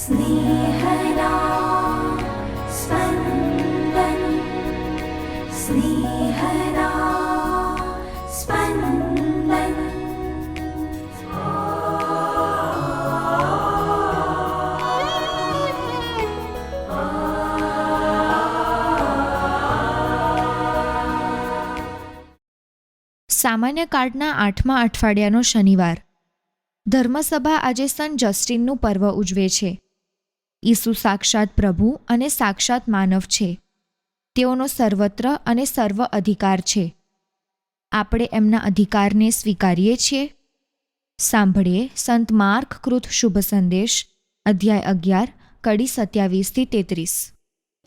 स्नेहदा स्पन्दन् स्नेहदा स्पन्दन् સામાન્ય કાર્ડના આઠમા અઠવાડિયાનો શનિવાર ધર્મસભા આજે સંત જસ્ટિનનું પર્વ ઉજવે છે. ઈસુ સાક્ષાત પ્રભુ અને સાક્ષાત માનવ છે. તેઓનો સર્વત્ર અને સર્વ અધિકાર છે. આપણે એમના અધિકારને સ્વીકારીએ છીએ. સાંભળીએ સંત માર્ક કૃત શુભ સંદેશ, અધ્યાય અગિયાર, કડી સત્યાવીસથી તેત્રીસ.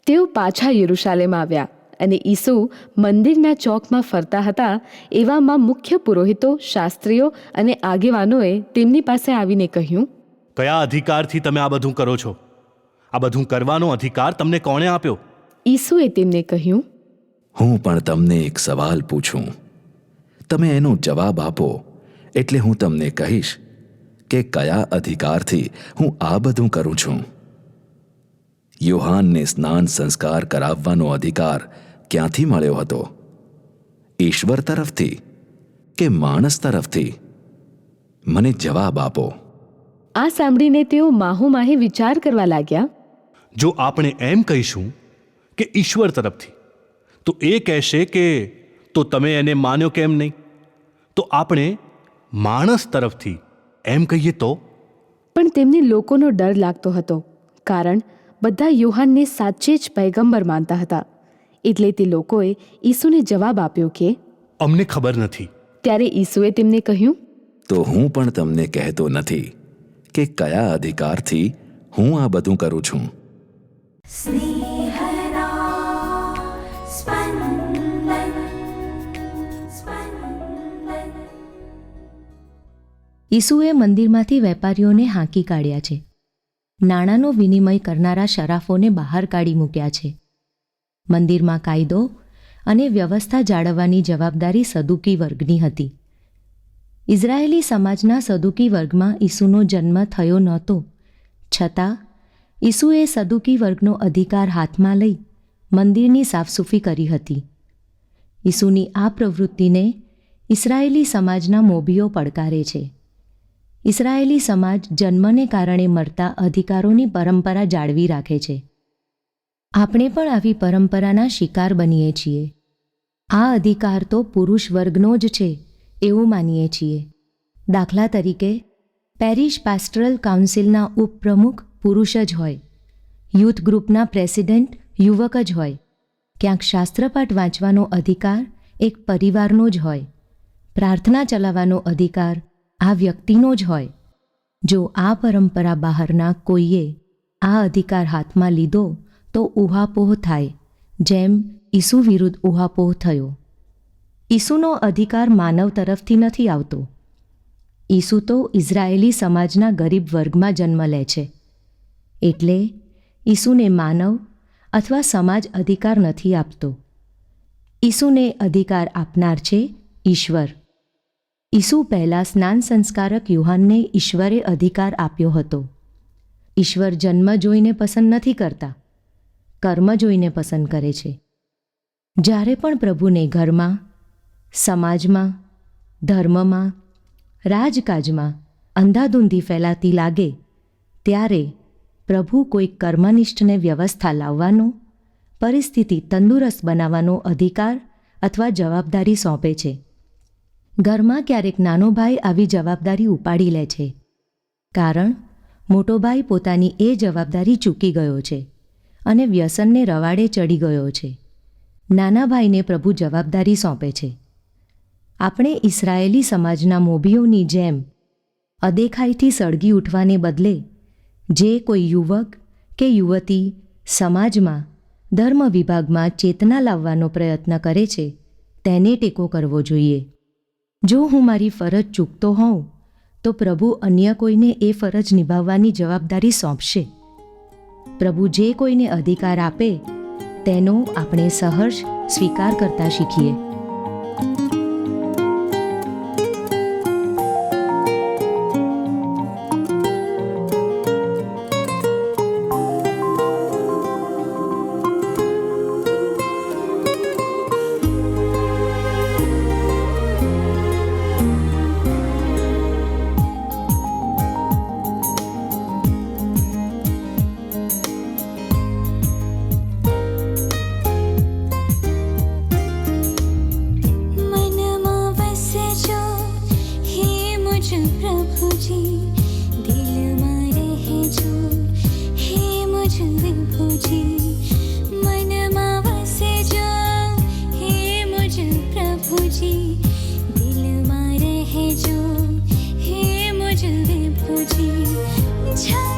તેઓ પાછા યરુશાલેમ આવ્યા. અને ઈસુ મંદિરના ચોકમાં ફરતા હતા એવામાં મુખ્ય પુરોહિતો શાસ્ત્રીઓ અને આગેવાનોએ તેમની પાસે આવીને કહ્યું કયા અધિકારથી તમે આ બધું કરો છો? આ બધું કરવાનો અધિકાર તમને કોણે આપ્યો? ઈસુએ તેમને કહ્યું હું પણ તમને એક સવાલ પૂછું. તમે એનો જવાબ આપો એટલે હું તમને કહીશ કે કયા અધિકારથી હું આ બધું કરું છું. યોહાનને સ્નાન સંસ્કાર કરાવવાનો અધિકાર ક્યાંથી મળ્યો હતો? ઈશ્વર તરફથી કે માણસ તરફથી? મને જવાબ આપો. આ સાંભળીને તેઓ માહુમાહે વિચાર કરવા લાગ્યા. જો આપણે એમ કહીશું કે ઈશ્વર તરફથી તો એ કહેશે કે તો તમે એને માન્યો કેમ નહીં? તો આપણે માણસ તરફથી એમ કહીએ તો? પણ તેમને લોકોનો ડર લાગતો હતો કારણ બધા યોહાનને સાચે જ પૈગંબર માનતા હતા. એટલે તે લોકોએ ઈસુને જવાબ આપ્યો કે અમને ખબર નથી. ત્યારે ઈસુએ તેમને કહ્યું તો હું પણ તમને કહેતો નથી કે કયા અધિકારથી હું આ બધું કરું છું. ઈસુએ મંદિરમાંથી વેપારીઓને હાંકી કાઢ્યા છે. નાણાંનો વિનિમય કરનારા શરાફોને બહાર કાઢી મૂક્યા છે. મંદિરમાં કાયદો અને વ્યવસ્થા જાળવવાની જવાબદારી સદુકી વર્ગની હતી. ઇઝરાયેલી સમાજના સદુકી વર્ગમાં ઈસુનો જન્મ થયો નહોતો. છતાં, ઈસુએ સદુકી વર્ગનો અધિકાર હાથમાં લઈ મંદિરની સાફસૂફી કરી હતી. ઈસુની આ પ્રવૃત્તિને ઇસરાયેલી સમાજના મોભીઓ પડકારે છે. ઇસરાયેલી સમાજ જન્મને કારણે મળતા અધિકારોની પરંપરા જાળવી રાખે છે. આપણે પણ આવી પરંપરાના શિકાર બનીએ છીએ. આ અધિકાર તો પુરુષ વર્ગનો જ છે, એવું માનીએ છીએ. દાખલા તરીકે, પેરિશ પાસ્ટરલ કાઉન્સિલના ઉપપ્રમુખ પુરુષ જ હોય. યુથ ગ્રુપના પ્રેસિડેન્ટ યુવક જ હોય. ક્યાંક શાસ્ત્રપાઠ વાંચવાનો અધિકાર એક પરિવારનો જ હોય. પ્રાર્થના ચલાવવાનો અધિકાર આ વ્યક્તિનો જ હોય. જો આ પરંપરા બહારના કોઈએ આ અધિકાર હાથમાં લીધો તો ઉહાપોહ થાય, જેમ ઈસુ વિરુદ્ધ ઉહાપોહ થયો. ઈસુનો અધિકાર માનવ તરફથી નથી આવતો. ઈસુ તો ઇઝરાયેલી સમાજના ગરીબ વર્ગમાં જન્મ લે છે. એટલે ઈસુને માનવ અથવા સમાજ અધિકાર નથી આપતો. ઈસુને અધિકાર આપનાર છે ઈશ્વર. ઈસુ પહેલાં સ્નાન સંસ્કારક યુહાનને ઈશ્વરે અધિકાર આપ્યો હતો. ઈશ્વર જન્મ જોઈને પસંદ નથી કરતા. કર્મ જોઈને પસંદ કરે છે. જ્યારે પણ પ્રભુને ઘરમાં, સમાજમાં, ધર્મમાં, રાજકાજમાં અંધાધૂંધી ફેલાતી લાગે, ત્યારે પ્રભુ કોઈ કર્મનિષ્ઠને વ્યવસ્થા લાવવાનો, પરિસ્થિતિ તંદુરસ્ત બનાવવાનો અધિકાર અથવા જવાબદારી સોંપે છે. ઘરમાં ક્યારેક નાનો ભાઈ આવી જવાબદારી ઉપાડી લે છે. કારણ, મોટો ભાઈ પોતાની એ જવાબદારી ચૂકી ગયો છે. અને વ્યસનને રવાડે ચડી ગયો છે. નાના ભાઈને પ્રભુ જવાબદારી સોંપે છે. આપણે ઇસરાયેલી સમાજના મોભીઓની જેમ અદેખાઈથી સળગી ઉઠવાને બદલે જે કોઈ યુવક કે યુવતી સમાજમાં, ધર્મ વિભાગમાં ચેતના લાવવાનો પ્રયત્ન કરે છે, તેને ટેકો કરવો જોઈએ. જો હું મારી ફરજ ચૂકતો હોઉં, તો પ્રભુ અન્ય કોઈને એ ફરજ નિભાવવાની જવાબદારી સોંપશે. પ્રભુ જે કોઈને અધિકાર આપે તેનો આપણે સહર્ષ સ્વીકાર કરતા શીખીએ. 牵